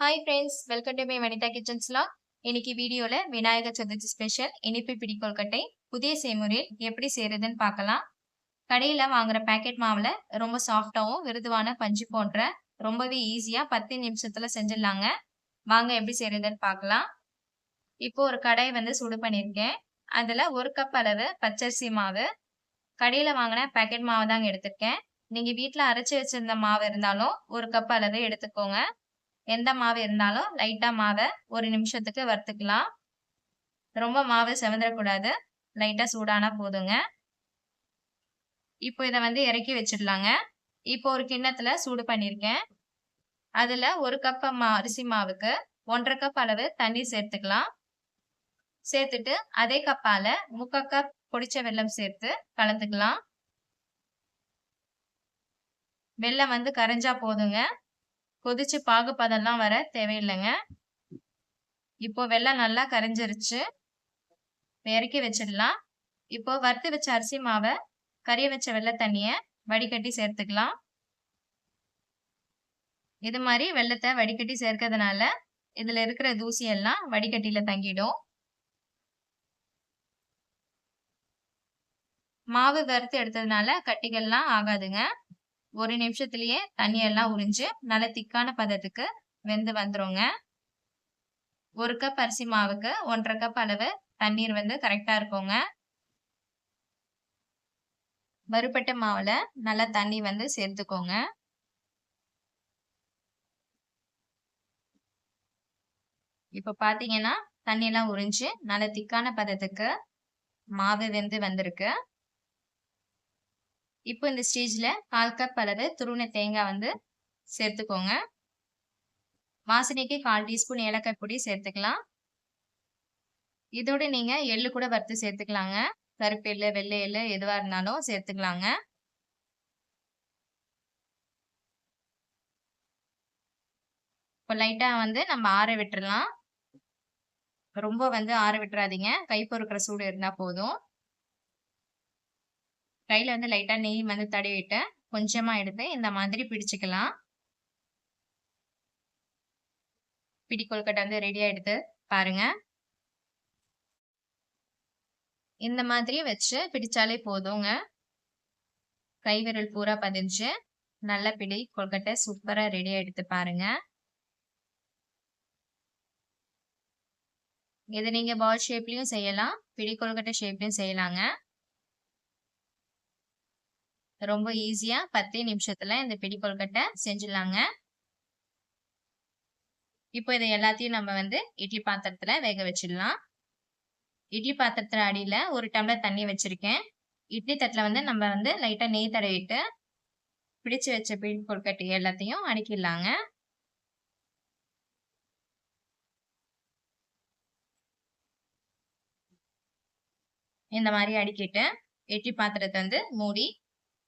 Hi friends welcome to my Vanitha கிச்சன்ஸ்லாம் இன்னைக்கு வீடியோவில் Vinayagar Chaturthi special இனிப்பு பிடி கொல்கட்டை புதிய செய்முறையில் எப்படி செய்கிறதுன்னு பார்க்கலாம். கடையில் வாங்குற பேக்கெட் மாவில் ரொம்ப சாஃப்டாகவும் விருதுவான பஞ்சு போன்ற ரொம்பவே ஈஸியாக பத்து நிமிஷத்தில் செஞ்சிடலாங்க. வாங்க எப்படி செய்கிறதுன்னு பார்க்கலாம். இப்போ ஒரு கடாய் வந்து சுடு பண்ணியிருக்கேன். அதில் ஒரு கப் அளவு பச்சரிசி மாவு. கடையில் வாங்கின பேக்கெட் மாவு தாங்க எடுத்திருக்கேன். நீங்கள் வீட்டில் அரைச்சி வச்சிருந்த மாவு இருந்தாலும் ஒரு கப் அளவு எடுத்துக்கோங்க. எந்த மாவு இருந்தாலும் லைட்டாக மாவை ஒரு நிமிஷத்துக்கு வறுத்துக்கலாம். ரொம்ப மாவு செவந்துடக்கூடாது லைட்டாக சூடானா போதுங்க. இப்போ இதை வந்து இறக்கி வச்சிடலாங்க. இப்போ ஒரு கிண்ணத்துல சூடு பண்ணியிருக்கேன். அதில் ஒரு கப் மா அரிசி மாவுக்கு ஒன்றரை கப் அளவு தண்ணி சேர்த்துக்கலாம். சேர்த்துட்டு அதே கப்பால முக்கால் கப் பொடிச்ச வெல்லம் சேர்த்து கலந்துக்கலாம். வெல்லம் வந்து கரைஞ்சா போதுங்க. கொதிச்சு பாகுப்பதெல்லாம் வர தேவையில்லைங்க. இப்போ வெள்ளம் நல்லா கரைஞ்சிருச்சு. இறக்கி வச்சிடலாம். இப்போ வறுத்து வச்ச அரிசி மாவை கறிய வச்ச வெள்ளை தண்ணிய வடிகட்டி சேர்த்துக்கலாம். இது மாதிரி வெள்ளத்தை வடிகட்டி சேர்க்கறதுனால இதுல இருக்கிற தூசி எல்லாம் வடிகட்டியில தங்கிடும். மாவு வறுத்து எடுத்ததுனால கட்டிகள்லாம் ஆகாதுங்க. ஒரு நிமிஷத்துலயே தண்ணி எல்லாம் உறிஞ்சு நல்ல திக்கான பதத்துக்கு வெந்து வந்துருங்க. ஒரு கப் அரிசி மாவுக்கு ஒன்றரை கப் அளவு தண்ணீர் வந்து கரெக்டா இருக்குங்க. வறுப்பட்ட மாவுல நல்லா தண்ணி வந்து சேர்த்துக்கோங்க. இப்ப பாத்தீங்கன்னா தண்ணி எல்லாம் உறிஞ்சு நல்ல திக்கான பதத்துக்கு மாவு வெந்து வந்திருக்கு. இப்போ இந்த ஸ்டேஜில் கால் கப் அளவு துருவின தேங்காய் வந்து சேர்த்துக்கோங்க. வாசனைக்கு கால் டீஸ்பூன் ஏலக்காய் பொடி சேர்த்துக்கலாம். இதோட நீங்கள் எள்ளு கூட வறுத்து சேர்த்துக்கலாங்க. கருப்பு எள்ளு வெள்ளை எள்ளு எதுவாக இருந்தாலும் சேர்த்துக்கலாங்க. இப்போ லைட்டாக வந்து நம்ம ஆற விட்டுறலாம். ரொம்ப வந்து ஆற விட்டுறாதீங்க. கை பொறுக்கிற சூடு இருந்தால் போதும். கையில் வந்து லைட்டாக நெய் வந்து தடவிட்டு கொஞ்சமாக எடுத்து இந்த மாதிரி பிடிச்சிக்கலாம். பிடி கொழுக்கட்டை வந்து ரெடியாக எடுத்து பாருங்க. இந்த மாதிரி வச்சு பிடிச்சாலே போதுங்க. கை விரல் பூரா பதிஞ்சு நல்ல பிடி கொழுக்கட்டை சூப்பராக ரெடியாக எடுத்து பாருங்க. இது நீங்கள் பால் ஷேப்லேயும் செய்யலாம். பிடி கொழுக்கட்டை ஷேப்லேயும் செய்யலாங்க. ரொம்ப ஈஸியா பத்தே நிமிஷத்துல இந்த பிடி கொல்கட்டை செஞ்சிடலாங்க. இப்போ இதை எல்லாத்தையும் நம்ம வந்து இட்லி பாத்திரத்துல வேக வச்சிடலாம். இட்லி பாத்திரத்துல அடியில ஒரு டம்ளர் தண்ணி வச்சிருக்கேன். இட்லி தட்டில் வந்து நம்ம வந்து லைட்டா நெய் தடவிட்டு பிடிச்சு வச்ச பிடி கொல்கட்டை எல்லாத்தையும் அடிக்கிடலாங்க. இந்த மாதிரி அடிக்கிட்டு இட்லி பாத்திரத்தை வந்து மூடி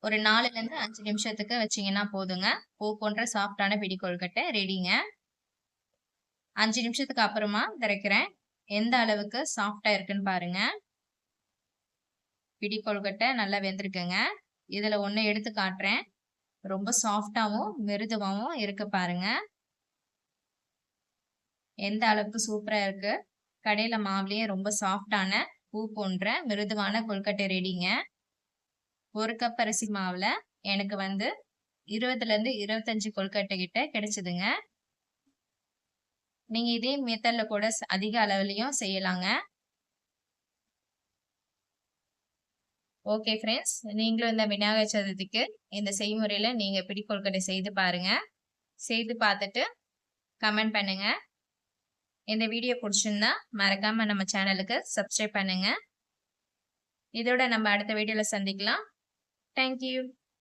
ஒரு நாலுல இருந்து அஞ்சு நிமிஷத்துக்கு வச்சீங்கன்னா போதுங்க. பூ போன்ற சாஃப்டான பிடி கொழுக்கட்டை ரெடிங்க அஞ்சு நிமிஷத்துக்கு அப்புறமா திறக்கிறேன். எந்த அளவுக்கு சாஃப்டா இருக்குன்னு பாருங்க. பிடி கொழுக்கட்டை நல்லா வெந்திருக்குங்க. இதுல ஒன்று எடுத்து காட்டுறேன். ரொம்ப சாஃப்டாவும் மிருதுவாகவும் இருக்கு பாருங்க. எந்த அளவுக்கு சூப்பரா இருக்கு. கடையில மாவுலயே ரொம்ப சாஃப்டான பூ போன்ற மிருதுவான கொழுக்கட்டை ரெடிங்க ஒரு கப் அரிசி மாவுல எனக்கு வந்து இருபதுல இருந்து இருபத்தஞ்சு கொழுக்கட்டை கிட்ட கிடைச்சதுங்க. நீங்க இதே மெத்தட்ல கூட அதிக அளவுலயும் செய்யலாங்க. ஓகே ஃப்ரெண்ட்ஸ் நீங்களும் இந்த விநாயகர் சதுர்த்திக்கு இந்த செய்முறையில நீங்க பிடி கொழுக்கட்டை செய்து பாருங்க. செய்து பார்த்துட்டு கமெண்ட் பண்ணுங்க. இந்த வீடியோ பிடிச்சிருந்தா மறக்காம நம்ம சேனலுக்கு சப்ஸ்கிரைப் பண்ணுங்க. இதோட நம்ம அடுத்த வீடியோல சந்திக்கலாம். தேங்க்யூ